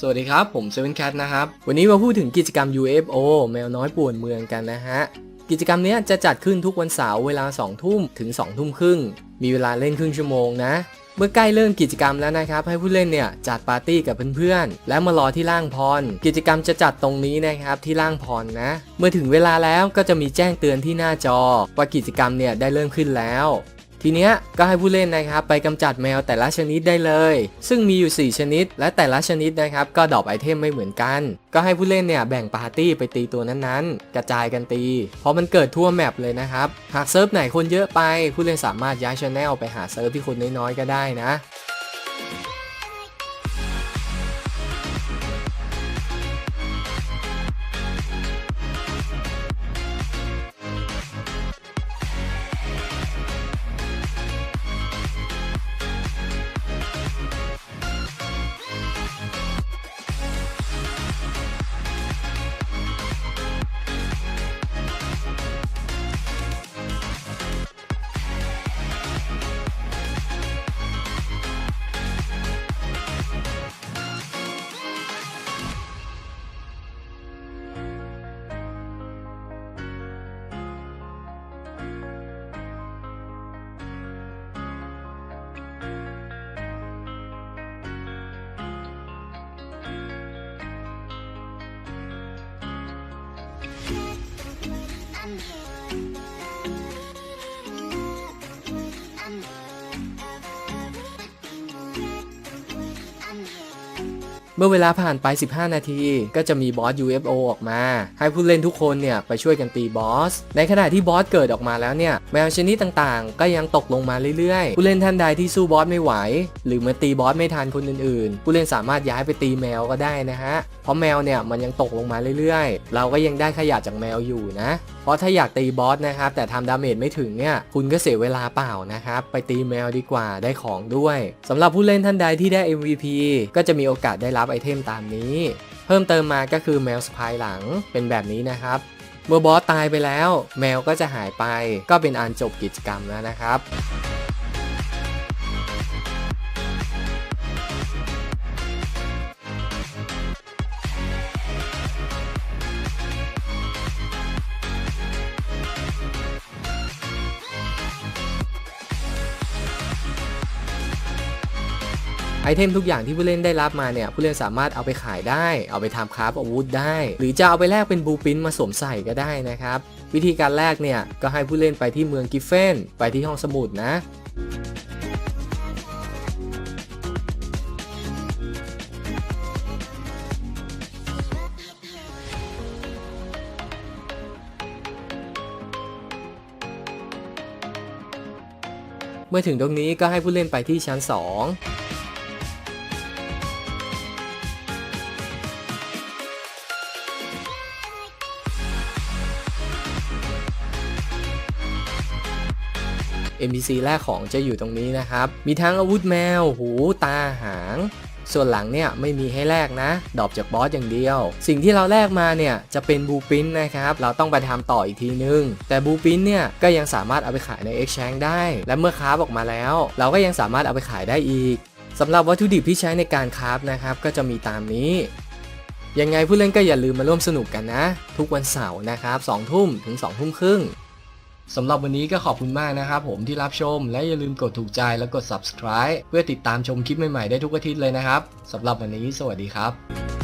สวัสดีครับ ผมเซเว่นแคทนะครับ วันนี้มาพูดถึงกิจกรรม UFO แมวน้อยป่วนเมืองกันนะฮะ กิจกรรมนี้จะจัดขึ้นทุกวันเสาร์เวลา 2 ทุ่มถึง 2 ทุ่มครึ่ง มีเวลาเล่นครึ่งชั่วโมงนะ เมื่อใกล้เริ่มกิจกรรมแล้วนะครับ ให้ผู้เล่นเนี่ยจัดปาร์ตี้กับเพื่อนๆ และมารอที่ล่างพร กิจกรรมจะจัดตรงนี้นะครับที่ล่างพรนะ เมื่อถึงเวลาแล้วก็จะมีแจ้งเตือนที่หน้าจอ ว่ากิจกรรมเนี่ยได้เริ่มขึ้นแล้ว ทีเนี้ยก็ให้ผู้เล่นนะครับไปกำจัดแมวแต่ละชนิดได้เลย ซึ่งมีอยู่ 4 ชนิด และแต่ละชนิดนะครับก็ดรอปไอเทมไม่เหมือนกัน ก็ให้ผู้เล่นเนี่ยแบ่งปาร์ตี้ไปตีตัวนั้นๆ กระจายกันตี เพราะมันเกิดทั่วแมปเลยนะครับ หากเซิร์ฟไหนคนเยอะไป ผู้เล่นสามารถย้ายชแนลไปหาเซิร์ฟที่คนน้อยๆก็ได้นะ มื่อเวลาผ่านไป 15 นาที ก็จะมีบอส UFO ออกมา ให้ผู้เล่นทุกคนเนี่ยไปช่วยกันตีบอส ในขณะที่บอสเกิดออกมาแล้วเนี่ยแมวชนิดต่างๆ ก็ยังตกลงมาเรื่อยๆ ผู้เล่นท่านใดที่สู้บอสไม่ไหว หรือมาตีบอสไม่ทันคนอื่นๆ ผู้เล่นสามารถย้ายไปตีแมวก็ได้นะฮะ เพราะแมวเนี่ยมันยังตกลงมาเรื่อยๆ เราก็ยังได้ขยะจากแมวอยู่นะ เพราะถ้าอยากตีบอสนะครับแต่ทำดาเมจไม่ถึงเนี่ยคุณก็เสียเวลาเปล่านะครับไปตีแมวดีกว่าได้ของด้วยสำหรับผู้เล่นท่านใดที่ได้ MVP ก็จะมีโอกาสได้รับไอเทมตามนี้ เพิ่มเติมมาก็คือแมวสะพายหลังเป็นแบบนี้นะครับ เมื่อบอสตายไปแล้ว แมวก็จะหายไปก็เป็นอันจบกิจกรรมแล้วนะครับ ไอเทมทุกอย่างที่ผู้เล่นได้รับมาเนี่ยผู้เล่นสามารถเอาไปขายได้ เอาไปทำคราฟอาวุธได้ หรือจะเอาไปแลกเป็นบูปินมาสวมใส่ก็ได้นะครับ วิธีการแลกเนี่ยก็ให้ผู้เล่นไปที่เมืองกิฟเฟนไปที่ห้องสมุดนะเมื่อถึงตรงนี้ก็ให้ผู้เล่นไปที่ชั้น 2 NPC แรกของจะอยู่ตรงนี้นะครับ มีทั้งอาวุธแมว หู ตา หาง ส่วนหลังเนี่ยไม่มีให้แลกนะ ดอปจากบอสอย่างเดียว สิ่งที่เราแลกมาเนี่ยจะเป็นบูปินนะครับ เราต้องไปทำต่ออีกทีนึง แต่บูปินเนี่ยก็ยังสามารถเอาไปขายใน Exchange ได้ และเมื่อคราออกมาแล้ว เราก็ยังสามารถเอาไปขายได้อีกสำหรับวัตถุดิบที่ใช้ในการคราฟนะครับ ก็จะมีตามนี้ยังไงผู้เล่นก็อย่าลืมมาร่วมสนุกกันนะ ทุกวันเสาร์นะครับ2ทุ่มถึง2ทุ่มครึ่ง สำหรับวันนี้ก็ขอบคุณมากนะครับผมที่รับชม และอย่าลืมกดถูกใจและกด subscribe เพื่อติดตามชมคลิปใหม่ๆได้ทุกอาทิตย์เลยนะครับสำหรับวันนี้ สวัสดีครับ